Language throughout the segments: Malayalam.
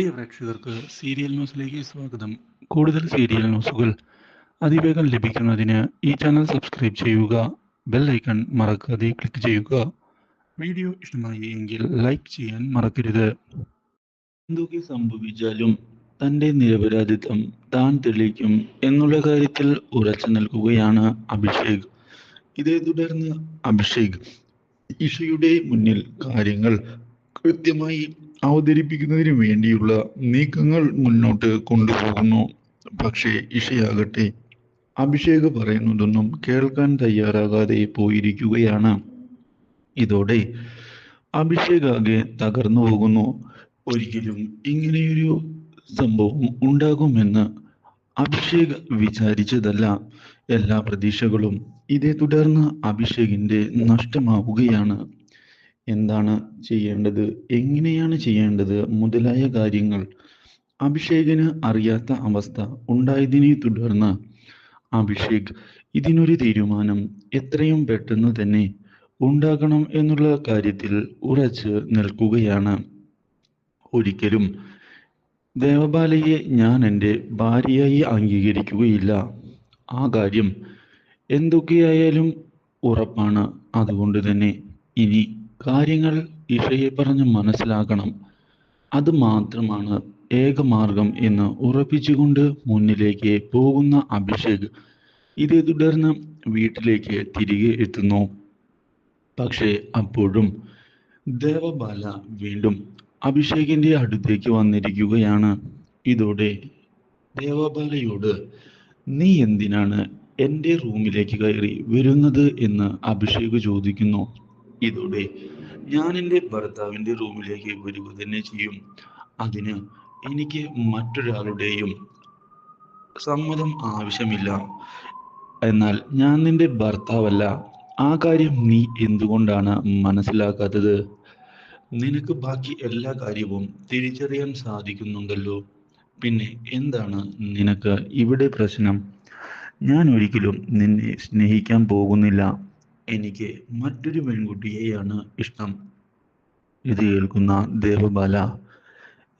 പ്രിയ പ്രേക്ഷകർക്ക് സീരിയൽ ന്യൂസിലേക്ക് സ്വാഗതം. കൂടുതൽ സീരിയൽ ന്യൂസുകൾ അതിവേഗം ലഭിക്കുന്നതിന് ഈ ചാനൽ സബ്സ്ക്രൈബ് ചെയ്യുക ബെൽ ഐക്കൺ മറക്കാതെ ക്ലിക്ക് ചെയ്യുക. വീഡിയോ ഇഷ്ടമായി എങ്കിൽ ലൈക്ക് ചെയ്യാൻ മറക്കരുത്. എന്തൊക്കെ സംഭവിച്ചാലും തന്റെ നിരപരാധിത്വം താൻ തെളിയിക്കും എന്നുള്ള കാര്യത്തിൽ ഉറച്ചു നിൽക്കുകയാണ് അഭിഷേക്. ഇതേ തുടർന്ന് അഭിഷേക് ഇഷയുടെ മുന്നിൽ കാര്യങ്ങൾ കൃത്യമായി അവതരിപ്പിക്കുന്നതിന് വേണ്ടിയുള്ള നീക്കങ്ങൾ മുന്നോട്ട് കൊണ്ടുപോകുന്നു. പക്ഷേ ഇഷയാകട്ടെ അഭിഷേക് പറയുന്നതൊന്നും കേൾക്കാൻ തയ്യാറാകാതെ പോയിരിക്കുകയാണ്. ഇതോടെ അഭിഷേക് ആകെ തകർന്നു പോകുന്നു. ഒരിക്കലും ഇങ്ങനെയൊരു സംഭവം ഉണ്ടാകുമെന്ന് അഭിഷേക് വിചാരിച്ചതല്ല. എല്ലാ പ്രതീക്ഷകളും ഇതേ തുടർന്ന് അഭിഷേകിന്റെ നഷ്ടമാവുകയാണ്. എന്താണ് ചെയ്യേണ്ടത്? എങ്ങനെയാണ് ചെയ്യേണ്ടത്? മുതലായ കാര്യങ്ങൾ. അഭിഷേകിന് അറിയാത്ത അവസ്ഥ ഉണ്ടായതിനെ തുടർന്ന് അഭിഷേക് ഇതിനൊരു തീരുമാനം എത്രയും പെട്ടെന്ന് തന്നെ ഉണ്ടാകണം എന്നുള്ള കാര്യത്തിൽ ഉറച്ച് നിൽക്കുകയാണ്. ഒരിക്കലും ദേവബാലയെ ഞാൻ എന്റെ ഭാര്യയായി അംഗീകരിക്കുകയില്ല. ആ കാര്യം എന്തൊക്കെയായാലും ഉറപ്പാണ്. അതുകൊണ്ട് തന്നെ ഇനി കാര്യങ്ങൾ ഇഷയെ പറഞ്ഞ് മനസ്സിലാക്കണം. അത് മാത്രമാണ് ഏകമാർഗം എന്ന് ഉറപ്പിച്ചുകൊണ്ട് മുന്നിലേക്ക് പോകുന്ന അഭിഷേക് ഇതേ തുടർന്ന് വീട്ടിലേക്ക് തിരികെ എത്തുന്നു. പക്ഷേ അപ്പോഴും ദേവബാല വീണ്ടും അഭിഷേകിന്റെ അടുത്തേക്ക് വന്നിരിക്കുകയാണ്. ഇതോടെ ദേവബാലയോട് നീ എന്തിനാണ് എന്റെ റൂമിലേക്ക് കയറി വരുന്നത്? എന്ന് അഭിഷേക് ചോദിക്കുന്നു. ഇതോടെ ഞാൻ എന്റെ ഭർത്താവിന്റെ റൂമിലേക്ക് വരിക തന്നെ ചെയ്യും. അതിന് എനിക്ക് മറ്റൊരാളുടെയും സമ്മതം ആവശ്യമില്ല. എന്നാൽ ഞാൻ നിന്റെ ഭർത്താവല്ല. ആ കാര്യം നീ എന്തുകൊണ്ടാണ് മനസ്സിലാക്കാത്തത്? നിനക്ക് ബാക്കി എല്ലാ കാര്യവും തിരിച്ചറിയാൻ സാധിക്കുന്നുണ്ടല്ലോ. പിന്നെ എന്താണ് നിനക്ക് ഇവിടെ പ്രശ്നം? ഞാൻ ഒരിക്കലും നിന്നെ സ്നേഹിക്കാൻ പോകുന്നില്ല. എനിക്ക് മറ്റൊരു പെൺകുട്ടിയെയാണ് ഇഷ്ടം. ഇത് കേൾക്കുന്ന ദേവബാല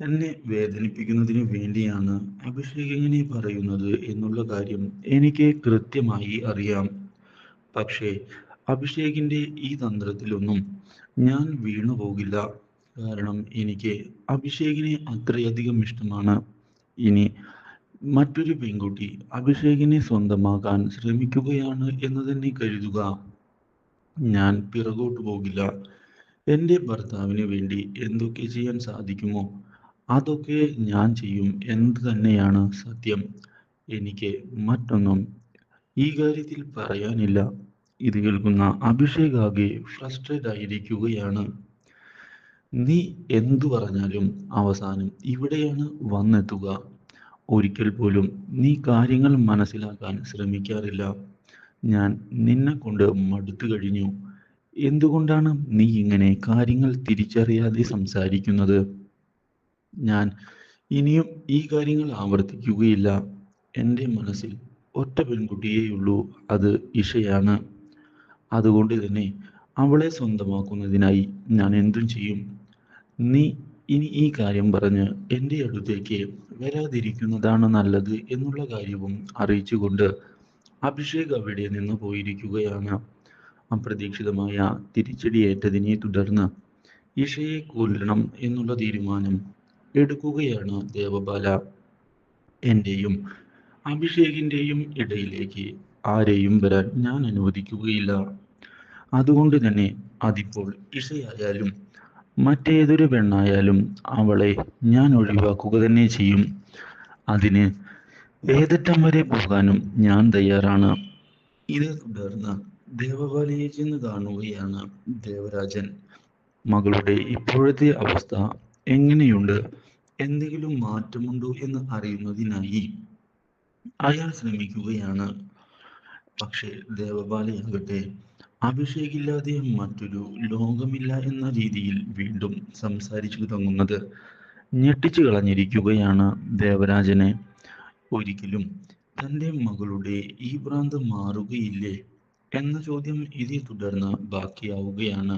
എന്നെ വേദനിപ്പിക്കുന്നതിന് വേണ്ടിയാണ് അഭിഷേക് ഇങ്ങനെ പറയുന്നത് എന്നുള്ള കാര്യം എനിക്ക് കൃത്യമായി അറിയാം. പക്ഷേ അഭിഷേകിന്റെ ഈ തന്ത്രത്തിലൊന്നും ഞാൻ വീണു പോകില്ല. കാരണം എനിക്ക് അഭിഷേകിനെ അത്രയധികം ഇഷ്ടമാണ്. ഇനി മറ്റൊരു പെൺകുട്ടി അഭിഷേകിനെ സ്വന്തമാക്കാൻ ശ്രമിക്കുകയാണ് എന്ന് തന്നെ കരുതുക. ഞാൻ പിറകോട്ട് പോകില്ല. എന്റെ ഭർത്താവിന് വേണ്ടി എന്തൊക്കെ ചെയ്യാൻ സാധിക്കുമോ? അതൊക്കെ ഞാൻ ചെയ്യും എന്ന് തന്നെയാണ് സത്യം. എനിക്ക് മറ്റൊന്നും ഈ കാര്യത്തിൽ പറയാനില്ല. ഇത് കേൾക്കുന്ന അഭിഷേക് ആകെ ഫ്രസ്ട്രേറ്റ് ആയിരിക്കുകയാണ്. നീ എന്തു പറഞ്ഞാലും അവസാനം ഇവിടെയാണ് വന്നെത്തുക. ഒരിക്കൽ പോലും നീ കാര്യങ്ങൾ മനസ്സിലാക്കാൻ ശ്രമിക്കാറില്ല. ഞാൻ നിന്നെ കൊണ്ട് മടുത്തു കഴിഞ്ഞു. എന്തുകൊണ്ടാണ് നീ ഇങ്ങനെ കാര്യങ്ങൾ തിരിച്ചറിയാതെ സംസാരിക്കുന്നത്? ഞാൻ ഇനിയും ഈ കാര്യങ്ങൾ ആവർത്തിക്കുകയില്ല. എന്റെ മനസ്സിൽ ഒറ്റ പെൺകുട്ടിയേയുള്ളൂ. അത് ഇഷയാണ്. അതുകൊണ്ട് തന്നെ അവളെ സ്വന്തമാക്കുന്നതിനായി ഞാൻ എന്തും ചെയ്യും. നീ ഇനി ഈ കാര്യം പറഞ്ഞ് എന്റെ അടുത്തേക്ക് വരാതിരിക്കുന്നതാണ് നല്ലത് എന്നുള്ള കാര്യവും അറിയിച്ചുകൊണ്ട് അഭിഷേക് അവിടെ നിന്ന് പോയിരിക്കുകയാണ്. അപ്രതീക്ഷിതമായ തിരിച്ചടിയേറ്റതിനെ തുടർന്ന് ഇഷയെ കൊല്ലണം എന്നുള്ള തീരുമാനം എടുക്കുകയാണ് ദേവബാല. എന്റെയും അഭിഷേകിന്റെയും ഇടയിലേക്ക് ആരെയും വരാൻ ഞാൻ അനുവദിക്കുകയില്ല. അതുകൊണ്ട് തന്നെ അതിപ്പോൾ ഇഷയായാലും മറ്റേതൊരു പെണ്ണായാലും അവളെ ഞാൻ ഒഴിവാക്കുക തന്നെ ചെയ്യും. അതിന് ഏതറ്റം വരെ പോകാനും ഞാൻ തയ്യാറാണ്. ഇത് തുടർന്ന് ദേവപാലിയെ ചെന്ന് കാണുകയാണ് ദേവരാജൻ. മകളുടെ ഇപ്പോഴത്തെ അവസ്ഥ എങ്ങനെയുണ്ട്? എന്തെങ്കിലും മാറ്റമുണ്ടോ എന്ന് അറിയുന്നതിനായി അയാൾ ശ്രമിക്കുകയാണ്. പക്ഷേ ദേവബാലയാകട്ടെ അഭിഷേകില്ലാതെ മറ്റൊരു ലോകമില്ല എന്ന രീതിയിൽ വീണ്ടും സംസാരിച്ചു തുടങ്ങുന്നത് ഞെട്ടിച്ചു കളഞ്ഞിരിക്കുകയാണ് ദേവരാജനെ. ഒരിക്കലും തന്റെ മകളുടെ ഈ ഭ്രാന്ത് മാറുകയില്ലേ എന്ന ചോദ്യം ഇതേ തുടർന്ന് ബാക്കിയാവുകയാണ്.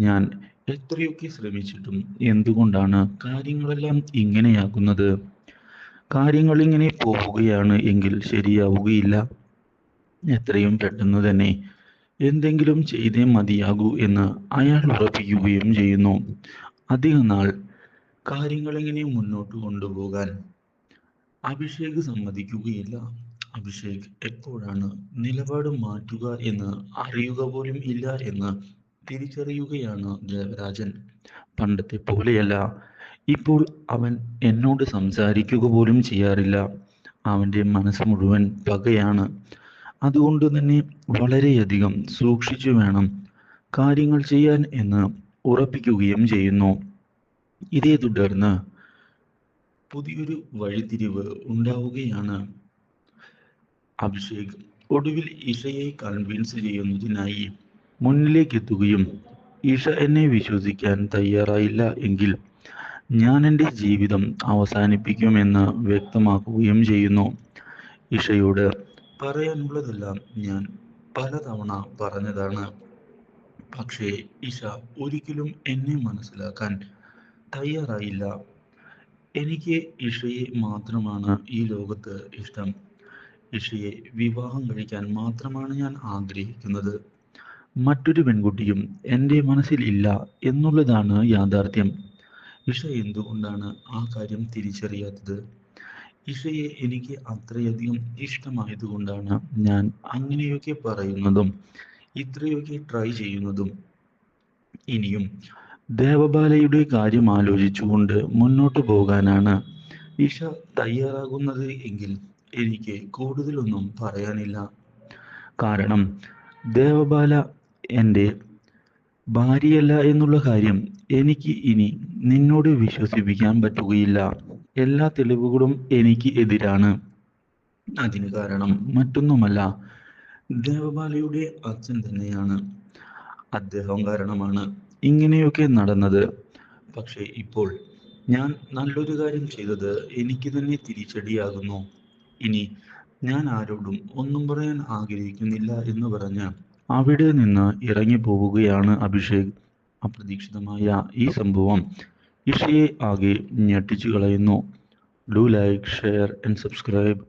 ഞാൻ എത്രയൊക്കെ ശ്രമിച്ചിട്ടും എന്തുകൊണ്ടാണ് കാര്യങ്ങളെല്ലാം ഇങ്ങനെയാകുന്നത്? കാര്യങ്ങൾ ഇങ്ങനെ പോവുകയാണ് എങ്കിൽ ശരിയാവുകയില്ല. എത്രയും പെട്ടെന്ന് തന്നെ എന്തെങ്കിലും ചെയ്തേ മതിയാകൂ എന്ന് അയാൾ ഉറപ്പിക്കുകയും ചെയ്യുന്നു. അധിക നാൾ കാര്യങ്ങൾ എങ്ങനെ മുന്നോട്ട് കൊണ്ടുപോകാൻ അഭിഷേക് സമ്മതിക്കുകയില്ല. അഭിഷേക് എപ്പോഴാണ് നിലപാട് മാറ്റുക എന്ന് അറിയുക പോലും ഇല്ല എന്ന് തിരിച്ചറിയുകയാണ് ദേവരാജൻ. പണ്ടത്തെ പോലെയല്ല. ഇപ്പോൾ അവൻ എന്നോട് സംസാരിക്കുക പോലും ചെയ്യാറില്ല. അവന്റെ മനസ്സ് മുഴുവൻ പകയാണ്. അതുകൊണ്ട് തന്നെ വളരെയധികം സൂക്ഷിച്ചു വേണം കാര്യങ്ങൾ ചെയ്യാൻ എന്ന് ഉറപ്പിക്കുകയും ചെയ്യുന്നു. ഇതേ തുടർന്ന് പുതിയൊരു വഴിത്തിരിവ് ഉണ്ടാവുകയാണ്. അഭിഷേക് ഒടുവിൽ ഇഷയെ കൺവിൻസ് ചെയ്യുന്നതിനായി മുന്നിലേക്ക് എത്തുകയും ഇഷ എന്നെ വിശ്വസിക്കാൻ തയ്യാറായില്ല എങ്കിൽ ഞാൻ എന്റെ ജീവിതം അവസാനിപ്പിക്കുമെന്ന് വ്യക്തമാക്കുകയും ചെയ്യുന്നു. ഇഷയോട് പറയാനുള്ളതെല്ലാം ഞാൻ പലതവണ പറഞ്ഞതാണ്. പക്ഷേ ഇഷ ഒരിക്കലും എന്നെ മനസ്സിലാക്കാൻ തയ്യാറായില്ല. എനിക്ക് ഇഷയെ മാത്രമാണ് ഈ ലോകത്ത് ഇഷ്ടം. ഇഷയെ വിവാഹം കഴിക്കാൻ മാത്രമാണ് ഞാൻ ആഗ്രഹിക്കുന്നത്. മറ്റൊരു പെൺകുട്ടിയും എന്റെ മനസ്സിൽ ഇല്ല എന്നുള്ളതാണ് യാഥാർത്ഥ്യം. ഇഷ എന്തുകൊണ്ടാണ് ആ കാര്യം തിരിച്ചറിയാത്തത്? ഇഷയെ എനിക്ക് അത്രയധികം ഇഷ്ടമായതുകൊണ്ടാണ് ഞാൻ അങ്ങനെയൊക്കെ പറയുന്നതും ഇത്രയൊക്കെ ട്രൈ ചെയ്യുന്നതും. ഇനിയും ദേവബാലയുടെ കാര്യം ആലോചിച്ചുകൊണ്ട് മുന്നോട്ടു പോകാനാണ് ഇഷ തയ്യാറാകുന്നത് എങ്കിൽ എനിക്ക് കൂടുതലൊന്നും പറയാനില്ല. കാരണം ദേവബാല എന്റെ ഭാര്യയല്ല എന്നുള്ള കാര്യം എനിക്ക് ഇനി നിന്നോട് വിശ്വസിപ്പിക്കാൻ പറ്റുകയില്ല. എല്ലാ തെളിവുകളും എനിക്ക് എതിരാണ്. അതിന് കാരണം മറ്റൊന്നുമല്ല. ദേവബാലയുടെ അച്ഛൻ തന്നെയാണ്. അദ്ദേഹം കാരണമാണ്. ഇങ്ങനെയൊക്കെ നടന്നത്. പക്ഷേ ഇപ്പോൾ ഞാൻ നല്ലൊരു കാര്യം ചെയ്തത് എനിക്ക് തന്നെ തിരിച്ചടിയാകുന്നു. ഇനി ഞാൻ ആരോടും ഒന്നും പറയാൻ ആഗ്രഹിക്കുന്നില്ല എന്ന് പറഞ്ഞ് അവിടെ നിന്ന് ഇറങ്ങി പോവുകയാണ് അഭിഷേക്. അപ്രതീക്ഷിതമായ ഈ സംഭവം ഇഷയെ ആകെ ഞെട്ടിച്ചു കളയുന്നു. Do like share and subscribe